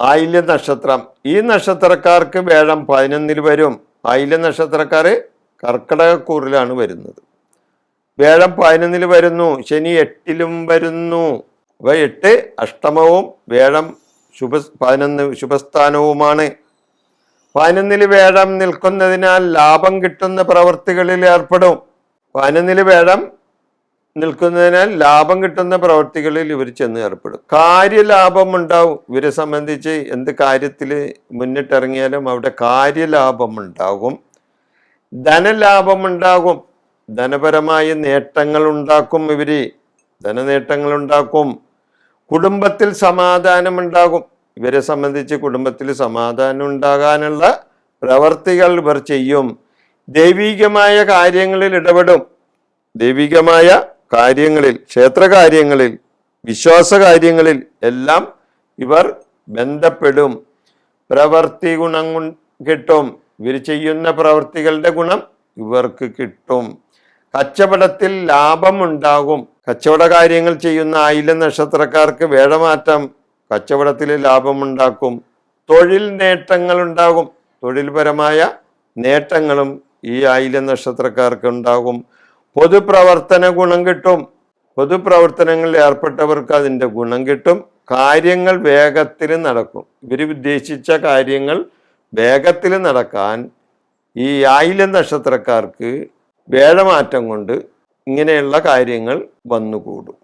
ആയില്യ നക്ഷത്രം. ഈ നക്ഷത്രക്കാർക്ക് വേഴം പതിനൊന്നിൽ വരും. ആയില്യ നക്ഷത്രക്കാർ കർക്കിടകക്കൂറിലാണ് വരുന്നത്. വേഴം പതിനൊന്നിൽ വരുന്നു ശനി എട്ടിലും വരുന്നു. അവ എട്ട് അഷ്ടമവും വേഴം ശുഭ പതിനൊന്ന് ശുഭസ്ഥാനവുമാണ്. പതിനൊന്നിൽ വേഴം നിൽക്കുന്നതിനാൽ ലാഭം കിട്ടുന്ന പ്രവൃത്തികളിൽ ഏർപ്പെടും. പതിനൊന്നിൽ വേഴം നിൽക്കുന്നതിനാൽ ലാഭം കിട്ടുന്ന പ്രവൃത്തികളിൽ ഇവർ ചെന്ന് ഏർപ്പെടും. കാര്യലാഭം ഉണ്ടാവും. ഇവരെ സംബന്ധിച്ച് എന്ത് കാര്യത്തിൽ മുന്നിട്ടിറങ്ങിയാലും അവിടെ കാര്യലാഭം ഉണ്ടാകും ധനലാഭം ഉണ്ടാകും. ധനപരമായ നേട്ടങ്ങൾ ഉണ്ടാക്കും ഇവർ ധനനേട്ടങ്ങൾ ഉണ്ടാക്കും. കുടുംബത്തിൽ സമാധാനം ഉണ്ടാകും. ഇവരെ സംബന്ധിച്ച് കുടുംബത്തിൽ സമാധാനം ഉണ്ടാകാനുള്ള പ്രവർത്തികൾ ഇവർ ചെയ്യും. ദൈവികമായ കാര്യങ്ങളിൽ ഇടപെടും. ദൈവികമായ കാര്യങ്ങളിൽ ക്ഷേത്രകാര്യങ്ങളിൽ വിശ്വാസ കാര്യങ്ങളിൽ എല്ലാം ഇവർ ബന്ധപ്പെടും. പ്രവർത്തി ഗുണം കിട്ടും. ഇവർ ചെയ്യുന്ന പ്രവർത്തികളുടെ ഗുണം ഇവർക്ക് കിട്ടും. കച്ചവടത്തിൽ ലാഭമുണ്ടാകും. കച്ചവട കാര്യങ്ങൾ ചെയ്യുന്ന ആയില നക്ഷത്രക്കാർക്ക് വേഴമാറ്റം കച്ചവടത്തിൽ ലാഭമുണ്ടാക്കും. തൊഴിൽ നേട്ടങ്ങൾ ഉണ്ടാകും. തൊഴിൽപരമായ നേട്ടങ്ങളും ഈ ആയില നക്ഷത്രക്കാർക്ക് ഉണ്ടാകും. പൊതുപ്രവർത്തന ഗുണം കിട്ടും. പൊതുപ്രവർത്തനങ്ങളിൽ ഏർപ്പെട്ടവർക്ക് അതിന്റെ ഗുണം കിട്ടും. കാര്യങ്ങൾ വേഗത്തിൽ നടക്കും. ഇവർ ഉദ്ദേശിച്ച കാര്യങ്ങൾ വേഗത്തിൽ നടക്കാൻ ഈ ആയില നക്ഷത്രക്കാർക്ക് വേഴമാറ്റം കൊണ്ട് ഇങ്ങനെയുള്ള കാര്യങ്ങൾ വന്നുകൂടും.